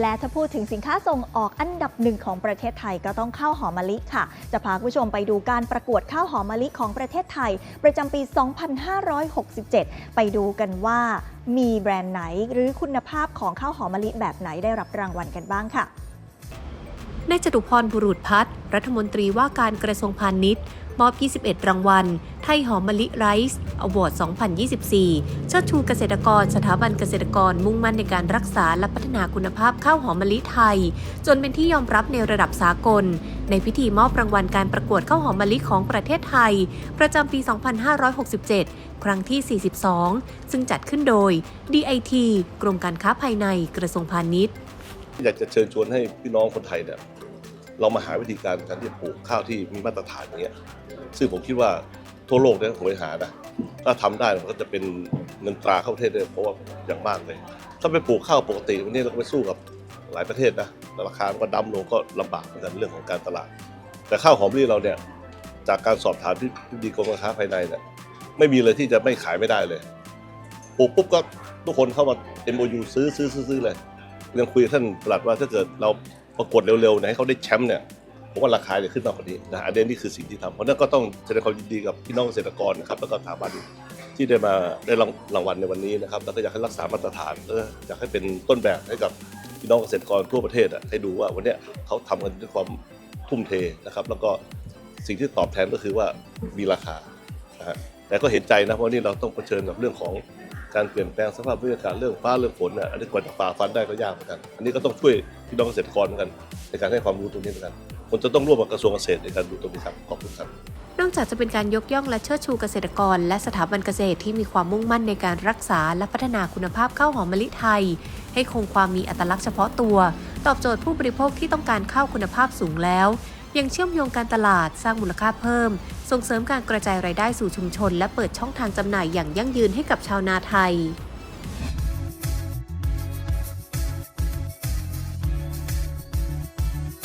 และถ้าพูดถึงสินค้าส่งออกอันดับหนึ่งของประเทศไทยก็ต้องข้าวหอมมะลิค่ะ จะพาคุณผู้ชมไปดูการประกวดข้าวหอมมะลิของประเทศไทย ประจำปี 2567 ไปดูกันว่ามีแบรนด์ไหนหรือคุณภาพของข้าวหอมมะลิแบบไหนได้รับรางวัลกันบ้างค่ะนายจตุพรบุรุษพัฒน์รัฐมนตรีว่าการกระทรวงพาณิชย์ มอบ 21 รางวัล ไทยหอมมะลิไรซ์อวอร์ด 2024 เชิดชูเกษตรกร สถาบันเกษตรกรมุ่งมั่นในการรักษาและพัฒนาคุณภาพข้าวหอมมะลิไทย จนเป็นที่ยอมรับในระดับสากล ในพิธีมอบรางวัลการประกวดข้าวหอมมะลิของประเทศไทย ประจำปี 2567 ครั้งที่ 42 ซึ่งจัดขึ้นโดย DIT กรมการค้าภายในกระทรวงพาณิชย์ อยากจะเชิญชวนให้พี่น้องคนไทยเนี่ยเรามาหาวิธีการการที่ปลูกข้าวที่มีมาตรฐานอย่างเงี้ย ซึ่งผมคิดว่าทั่วโลกเนี่ยผมไปหานะถ้าทำได้มันก็จะเป็นเงินตราเข้าประเทศได้เพราะว่าอย่างมากเลย ถ้าไปปลูกข้าวปกติวันนี้เราก็ไปสู้กับหลายประเทศนะแต่ราคามันก็ดำลงก็ลำบากเหมือนกันเรื่องของการตลาด แต่ข้าวหอมมะลิเราเนี่ยจากการสอบถามที่ดีกรมการค้าภายในเนี่ยไม่มีเลยที่จะไม่ขายไม่ได้เลยปลูกปุ๊บก็ทุกคนเข้ามา MOU ซื้อซื้อซื้อซื้อเลยยังคุยกับท่านปลัดว่าถ้าเกิดเราประกวดเร็วๆเนยให้เขาได้แชมป์เนี่ย ผมว่าราคาจะขึ้นมากกว่านี้นะอันนี้นี่คือสิ่งที่ทำเพราะนั้นก็ต้องแสดงความยินดีกับพี่น้องเกษตรกรนะครับแล้วก็สถาบันที่ได้มาได้รางรางวัลในวันนี้นะครับแล้วก็อยากให้รักษามาตรฐานแล้วก็อยากให้เป็นต้นแบบให้กับพี่น้องเกษตรกรทั่วประเทศอะให้ดูว่าวันเนี้ยเขาทำกันด้วยความทุ่มเทนะครับ แล้วก็สิ่งที่ตอบแทนก็คือว่ามีราคานะฮะแต่ก็เห็นใจนะเพราะนี่เราต้องเผชิญกับเรื่องของการเปลี่ยนแปลงสภาพบรรยากาศเรื่องฟ้าเรื่องฝนเนี่ยอันนี้กว่าจะฝ่าฟันได้ก็ยากเหมือนกัน อันนี้ก็ต้องช่วยพี่น้องเกษตรกรเหมือนกันในการให้ความรู้ตรงนี้เหมือนกัน ผมจะต้องร่วมกับกระทรวงเกษตรในการดูตรงนี้ครับขอบคุณครับนอกจากจะเป็นการยกย่องและเชิดชูเกษตรกร และสถาบันเกษตรที่มีความมุ่งมั่นในการรักษาและพัฒนาคุณภาพข้าวหอมมะลิไทย ให้คงความมีอัตลักษณ์เฉพาะตัว ตอบโจทย์ผู้บริโภคที่ต้องการข้าวคุณภาพสูงแล้ว ยังเชื่อมโยงการตลาดสร้างมูลค่าเพิ่ม ส่งเสริมการกระจายรายได้สู่ชุมชน และเปิดช่องทางจำหน่ายอย่างยั่งยืนให้กับชาวนาไทย